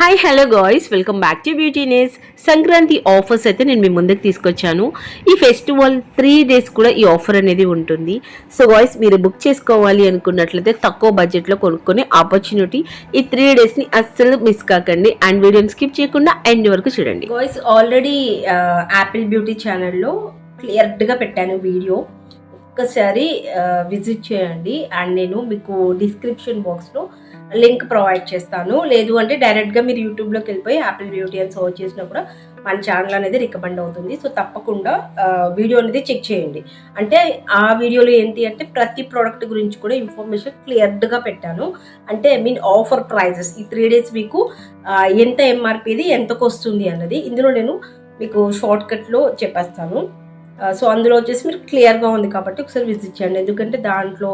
Hi hello guys welcome back to బ్యూటీనేస్ Sankranti offers అయితే నేను మీ ముందుకు తీసుకొచ్చాను. ఈ ఫెస్టివల్ త్రీ డేస్ కూడా ఈ ఆఫర్ అనేది ఉంటుంది. సో గాయ్స్ మీరు బుక్ చేసుకోవాలి అనుకున్నట్లయితే తక్కువ బడ్జెట్లో కొనుక్కునే ఆపర్చునిటీ ఈ త్రీ డేస్ని అస్సలు మిస్ కాకండి. అండ్ వీడియోని స్కిప్ చేయకుండా ఎండ్ వరకు చూడండి. గాయ్స్ ఆల్రెడీ యాపిల్ బ్యూటీ ఛానల్లో క్లియర్గా పెట్టాను వీడియో ఒక్కసారి uh, విజిట్ చేయండి. అండ్ నేను మీకు డిస్క్రిప్షన్ బాక్స్లో లింక్ ప్రొవైడ్ చేస్తాను. లేదు అంటే డైరెక్ట్గా మీరు యూట్యూబ్లోకి వెళ్ళిపోయి యాపిల్ బ్యూటీ అని సర్చ్ చేసినా కూడా మన ఛానల్ అనేది రికమెండ్ అవుతుంది. సో తప్పకుండా వీడియో అనేది చెక్ చేయండి. అంటే ఆ వీడియోలో ఏంటి అంటే ప్రతి ప్రోడక్ట్ గురించి కూడా ఇన్ఫర్మేషన్ క్లియర్గా పెట్టాను. అంటే మీన్ ఆఫర్ ప్రైజెస్ ఈ త్రీ డేస్ మీకు ఎంత ఎంఆర్పిది ఎంతకు వస్తుంది అన్నది ఇందులో నేను మీకు షార్ట్ కట్లో చెప్పేస్తాను. సో అందులో వచ్చేసి మీరు క్లియర్గా ఉంది కాబట్టి ఒకసారి విజిట్ చేయండి. ఎందుకంటే దాంట్లో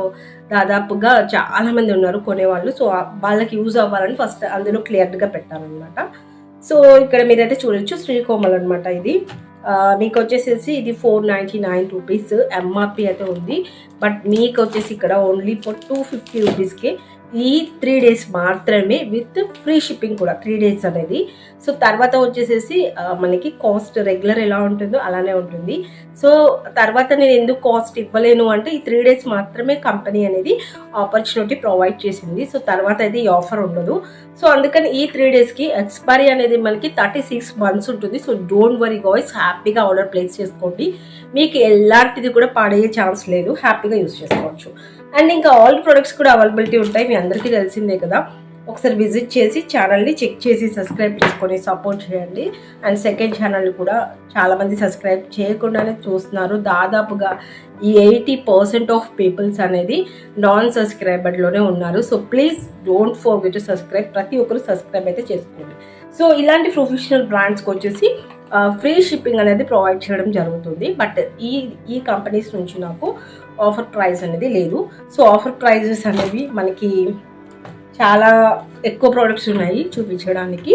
దాదాపుగా చాలామంది ఉన్నారు కొనేవాళ్ళు. సో వాళ్ళకి యూజ్ అవ్వాలని ఫస్ట్ అందులో క్లియర్గా పెట్టాలన్నమాట. సో ఇక్కడ మీరైతే చూడొచ్చు శ్రీకోమల్ అనమాట ఇది. మీకు వచ్చేసేసి ఇది four ninety nine rupees. MRP అయితే ఉంది. బట్ మీకు వచ్చేసి ఇక్కడ ఓన్లీ ఫర్ టూ ఫిఫ్టీ రూపీస్కి ఈ త్రీ డేస్ మాత్రమే విత్ ఫ్రీ షిప్పింగ్ కూడా త్రీ డేస్ అనేది. సో తర్వాత వచ్చేసేసి మనకి కాస్ట్ రెగ్యులర్ ఎలా ఉంటుందో అలానే ఉంటుంది. సో తర్వాత నేను ఎందుకు కాస్ట్ ఇవ్వలేను అంటే ఈ త్రీ డేస్ మాత్రమే కంపెనీ అనేది ఆపర్చునిటీ ప్రొవైడ్ చేసింది. సో తర్వాత అయితే ఈ ఆఫర్ ఉండదు. సో అందుకని ఈ త్రీ డేస్కి ఎక్స్పైరీ అనేది మనకి థర్టీ సిక్స్ మంత్స్ ఉంటుంది సో డోంట్ వరీ గాయ్స్ హ్యాపీగా ఆర్డర్ ప్లేస్ చేసుకోండి. మీకు ఎలాంటిది కూడా పాడయ్యే ఛాన్స్ లేదు. హ్యాపీగా యూస్ చేసుకోవచ్చు. అండ్ ఇంకా ఆల్ ప్రొడక్ట్స్ కూడా అవైలబిలిటీ ఉంటాయి. మీ అందరికీ తెలిసిందే కదా. ఒకసారి విజిట్ చేసి ఛానల్ని చెక్ చేసి సబ్స్క్రైబ్ చేసుకొని సపోర్ట్ చేయండి. అండ్ సెకండ్ ఛానల్ కూడా చాలామంది సబ్స్క్రైబ్ చేయకుండానే చూస్తున్నారు. దాదాపుగా ఈ ఎయిటీ పర్సెంట్ ఆఫ్ పీపుల్స్ అనేది నాన్ సబ్స్క్రైబర్లోనే ఉన్నారు. So please don't forget to subscribe. ప్రతి ఒక్కరు సబ్స్క్రైబ్ అయితే చేసుకోండి. సో ఇలాంటి ప్రొఫెషనల్ బ్రాండ్స్కి వచ్చేసి ఫ్రీ షిప్పింగ్ అనేది ప్రొవైడ్ చేయడం జరుగుతుంది. బట్ ఈ ఈ కంపెనీస్ నుంచి నాకు ఆఫర్ ప్రైస్ అనేది లేదు. సో ఆఫర్ ప్రైజెస్ అనేవి మనకి చాలా ఎక్కువ ప్రోడక్ట్స్ ఉన్నాయి చూపించడానికి.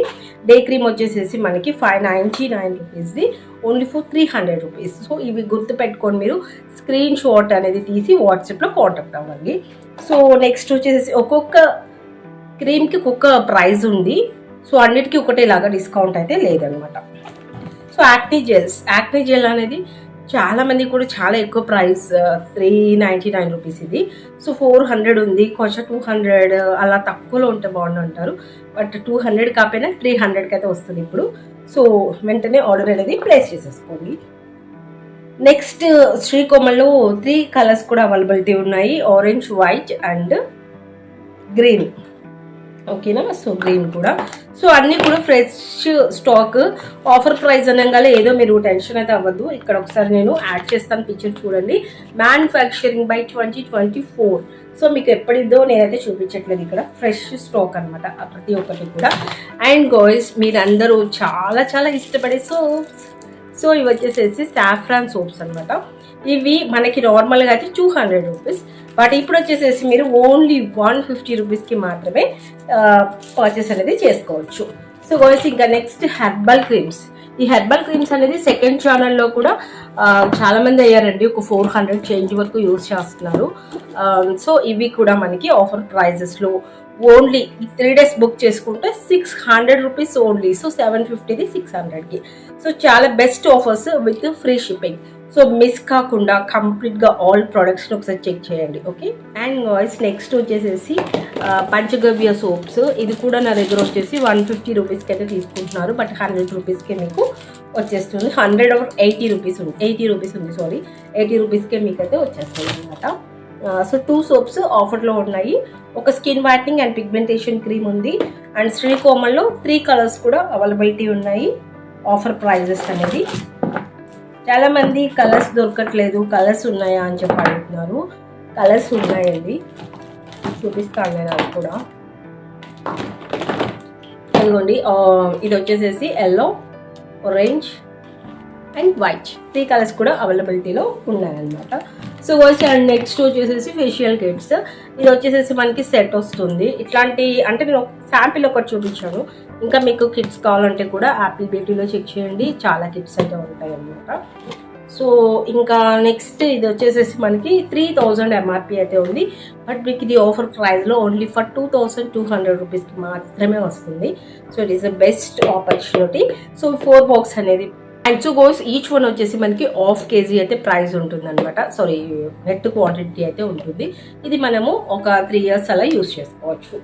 డే క్రీమ్ వచ్చేసేసి మనకి five ninety nine రూపీస్ది only for three hundred rupees so ఇవి గుర్తు పెట్టుకొని మీరు స్క్రీన్ షాట్ అనేది తీసి వాట్సాప్లో కాంటాక్ట్ అవ్వండి. సో నెక్స్ట్ వచ్చేసి ఒక్కొక్క క్రీమ్కి ఒక్కొక్క ప్రైస్ ఉంది. సో అన్నిటికీ ఒకటేలాగా డిస్కౌంట్ అయితే లేదనమాట. సో యాక్టిజెల్ యాక్టిజెల్ అనేది చాలా మంది కూడా చాలా ఎక్కువ price three ninety nine rupees ఇది. సో ఫోర్ హండ్రెడ్ ఉంది. కొంచెం టూ హండ్రెడ్ అలా తక్కువలో ఉంటే బాగుండు అంటారు. బట్ టూ హండ్రెడ్ కాకపోయినా త్రీ హండ్రెడ్కి అయితే వస్తుంది ఇప్పుడు. సో వెంటనే ఆర్డర్ అనేది ప్లేస్ చేసేసుకోండి. నెక్స్ట్ శ్రీకోమల్లో త్రీ కలర్స్ కూడా అవైలబిలిటీ ఉన్నాయి. ఆరెంజ్ వైట్ అండ్ గ్రీన్ ఓకేనా? సో గ్రీన్ కూడా. సో అన్నీ కూడా ఫ్రెష్ స్టాక్ ఆఫర్ ప్రైస్ అనగానే ఏదో మీరు టెన్షన్ అయితే అవ్వద్దు. ఇక్కడ ఒకసారి నేను యాడ్ చేస్తాను పిక్చర్ చూడండి. Manufacturing by twenty twenty four so మీకు ఎప్పటిదో నేనైతే చూపించట్లేదు ఇక్కడ. ఫ్రెష్ స్టాక్ అనమాట ప్రతి ఒక్కటి కూడా. అండ్ గోయిస్ మీరందరూ చాలా చాలా ఇష్టపడే సోప్స్ సో ఇవి వచ్చేసేసి సాఫ్రాన్ సోప్స్ అనమాట ఇవి మనకి నార్మల్గా అయితే టూ హండ్రెడ్ రూపీస్ బట్ ఇప్పుడు వచ్చేసేసి మీరు ఓన్లీ వన్ ఫిఫ్టీ రూపీస్కి మాత్రమే పర్చేస్ అనేది చేసుకోవచ్చు. సో గోయస్ ఇంకా నెక్స్ట్ హెర్బల్ క్రీమ్స్ ఈ హెర్బల్ క్రీమ్స్ అనేది సెకండ్ ఛానల్లో కూడా చాలా మంది అయ్యారండి. ఒక ఫోర్ హండ్రెడ్ చేంజ్ వరకు యూజ్ చేస్తున్నారు. సో ఇవి కూడా మనకి ఆఫర్ ప్రైజెస్లో ఓన్లీ త్రీ డేస్ బుక్ చేసుకుంటే six hundred rupees only so seven ఫిఫ్టీది six హండ్రెడ్కి సో చాలా best offers with free shipping so miss కాకుండా కంప్లీట్గా ఆల్ ప్రోడక్ట్స్ని ఒకసారి చెక్ చేయండి ఓకే? అండ్ వాయిస్ నెక్స్ట్ వచ్చేసేసి పంచగవ్య సోప్స్. ఇది కూడా నా దగ్గర వచ్చేసి వన్ ఫిఫ్టీ రూపీస్కి అయితే తీసుకుంటున్నారు బట్ హండ్రెడ్ రూపీస్కే మీకు వచ్చేస్తుంది. హండ్రెడ్ ఆర్ ఎయిటీ రూపీస్ ఉంది ఎయిటీ రూపీస్ ఉంది సారీ. ఎయిటీ రూపీస్కే మీకు అయితే వచ్చేస్తుంది అనమాట సో టూ సోప్స్ ఆఫర్లో ఉన్నాయి. ఒక skin whitening and pigmentation cream ఉంది. అండ్ శ్రీకోమల్లో త్రీ కలర్స్ కూడా అవైలబిలిటీ ఉన్నాయి ఆఫర్ ప్రైజెస్ అనేది. చాలా మంది కలర్స్ దొరకట్లేదు కలర్స్ ఉన్నాయా అని చెప్పి అడుగుతున్నారు. కలర్స్ ఉన్నాయండి. చూపిస్తాను నేను అది కూడా. ఇదిగోండి ఇది వచ్చేసేసి yellow orange and white three colours కూడా అవైలబిలిటీలో ఉన్నాయన్నమాట. సో వచ్చి అండ్ నెక్స్ట్ వచ్చేసేసి ఫేషియల్ కిట్స్ ఇది వచ్చేసేసి మనకి సెట్ వస్తుంది. ఇట్లాంటి అంటే నేను శాంపిల్ ఒకటి చూపించాను. ఇంకా మీకు కిట్స్ కావాలంటే కూడా యాపిల్ బ్యూటీలో చెక్ చేయండి. చాలా కిట్స్ అయితే ఉంటాయి అన్నమాట. సో ఇంకా నెక్స్ట్ ఇది వచ్చేసేసి మనకి త్రీ థౌజండ్ ఎంఆర్పి అయితే ఉంది. బట్ మీకు ఇది ఆఫర్ ప్రైస్లో only for two thousand two hundred రూపీస్కి మాత్రమే వస్తుంది. So it is the best opportunity so four box అనేది and so guys each one వచ్చేసి మనకి హాఫ్ కేజీ అయితే ప్రైస్ ఉంటుంది అనమాట సారీ నెట్ క్వాంటిటీ అయితే ఉంటుంది. ఇది మనము ఒక త్రీ ఇయర్స్ అలా యూస్ చేసుకోవచ్చు.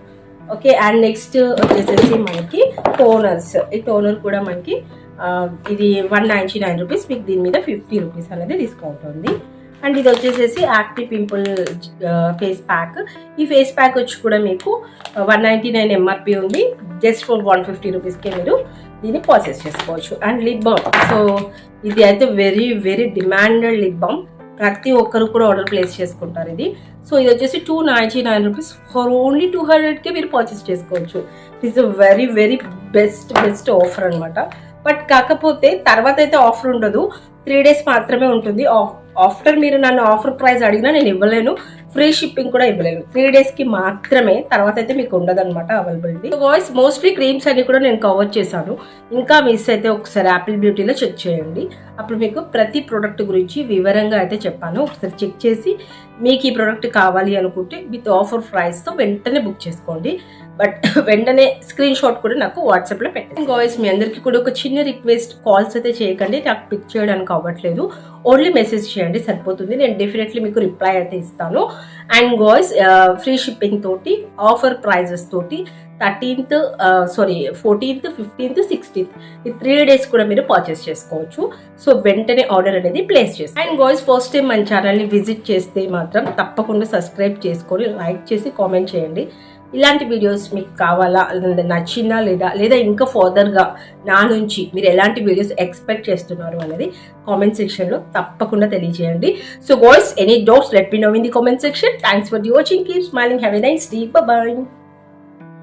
ఓకే అండ్ నెక్స్ట్ వచ్చేసేసి మనకి టోనర్స్ ఈ టోనర్ కూడా మనకి ఇది వన్ నైంటీ నైన్ రూపీస్ మీకు దీని మీద ఫిఫ్టీ రూపీస్ అనేది డిస్కౌంట్ ఉంది. అండ్ ఇది వచ్చేసేసి యాక్టివ్ పింపుల్ ఫేస్ ప్యాక్ ఈ ఫేస్ ప్యాక్ వచ్చి కూడా మీకు వన్ నైంటీ నైన్ ఎంఆర్పి ఉంది. జస్ట్ ఫర్ వన్ ఫిఫ్టీ రూపీస్కే మీరు దీన్ని ప్రాసెస్ చేసుకోవచ్చు. అండ్ లిప్ బామ్ సో ఇది అయితే very very demanded lip balm ప్రతి ఒక్కరు కూడా ఆర్డర్ ప్లేస్ చేసుకుంటారు ఇది. సో ఇది వచ్చేసి two ninety nine rupees for only two హండ్రెడ్కే మీరు పర్చేస్ చేసుకోవచ్చు. It's a very very best best offer అనమాట బట్ కాకపోతే తర్వాత అయితే ఆఫర్ ఉండదు. త్రీ డేస్ మాత్రమే ఉంటుంది. ఆఫ్టర్ మీరు నన్ను ఆఫర్ ప్రైస్ అడిగినా నేను ఇవ్వలేను. ఫ్రీ షిప్పింగ్ కూడా ఇవ్వలేను. త్రీ డేస్కి మాత్రమే. తర్వాత అయితే మీకు ఉండదు అనమాట అవైలబిలిటీ వాయిస్ మోస్ట్లీ క్రీమ్స్ అన్ని కూడా నేను కవర్ చేశాను. ఇంకా మిస్ అయితే ఒకసారి యాపిల్ బ్యూటీలో చెక్ చేయండి. అప్పుడు మీకు ప్రతి ప్రోడక్ట్ గురించి వివరంగా అయితే చెప్పాను. ఒకసారి చెక్ చేసి మీకు ఈ ప్రోడక్ట్ కావాలి అనుకుంటే విత్ ఆఫర్ ప్రైస్తో వెంటనే బుక్ చేసుకోండి. బట్ వెంటనే స్క్రీన్ షాట్ కూడా నాకు వాట్సాప్లో పెట్టండి వాయిస్ మీ అందరికీ కూడా ఒక చిన్న రిక్వెస్ట్ కాల్స్ అయితే చేయకండి. నాకు పిక్ చేయడానికి అవ్వట్లేదు. ఓన్లీ మెసేజ్ చేయండి. సరిపోతుంది. నేను డెఫినెట్లీ మీకు రిప్లై అయితే ఇస్తాను. అండ్ గాయ్స్ ఫ్రీ షిప్పింగ్ తోటి ఆఫర్ ప్రైజెస్ తోటి thirteenth sorry fourteenth fifteenth sixteenth ఈ త్రీ డేస్ కూడా మీరు పర్చేస్ చేసుకోవచ్చు. సో వెంటనే ఆర్డర్ అనేది ప్లేస్ చేస్తాను అండ్ గాయ్స్ ఫస్ట్ టైం మన ఛానల్ని విజిట్ చేస్తే మాత్రం తప్పకుండా సబ్స్క్రైబ్ చేసుకొని లైక్ చేసి కామెంట్ చేయండి. ఇలాంటి వీడియోస్ మీకు కావాలా? నచ్చిందా లేదా? లేదా ఇంకా ఫర్దర్గా నా నుంచి మీరు ఎలాంటి వీడియోస్ ఎక్స్పెక్ట్ చేస్తున్నారు అనేది కామెంట్ సెక్షన్లో తప్పకుండా తెలియజేయండి. So guys any doubts let me know in the comment section thanks for the watching keep smiling have a nice day bye